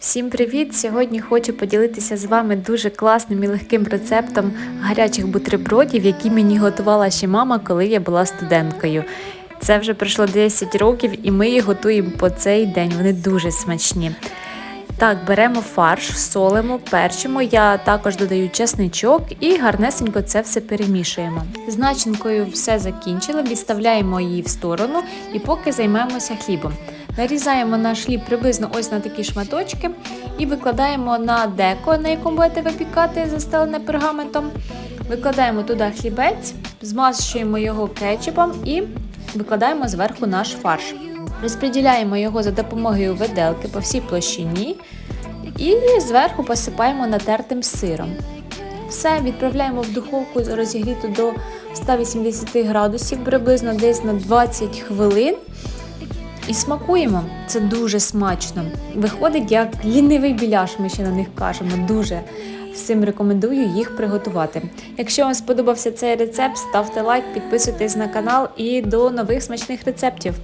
Всім привіт! Сьогодні хочу поділитися з вами дуже класним і легким рецептом гарячих бутербродів, які мені готувала ще мама, коли я була студенткою. Це вже пройшло 10 років, і ми їх готуємо по цей день. Вони дуже смачні. Так, беремо фарш, солимо, перчимо. Я також додаю чесничок і гарнесенько це все перемішуємо. З начинкою все закінчила, відставляємо її в сторону і поки займаємося хлібом. Нарізаємо наш хліб приблизно ось на такі шматочки і викладаємо на деко, на якому будете випікати застелене пергаментом. Викладаємо туди хлібець, змащуємо його кетчупом і викладаємо зверху наш фарш. Розподіляємо його за допомогою виделки по всій площині і зверху посипаємо натертим сиром. Все відправляємо в духовку розігріту до 180 градусів, приблизно десь на 20 хвилин. І смакуємо. Це дуже смачно. Виходить як лінивий біляш, ми ще на них кажемо. Дуже всім рекомендую їх приготувати. Якщо вам сподобався цей рецепт, ставте лайк, підписуйтесь на канал і до нових смачних рецептів.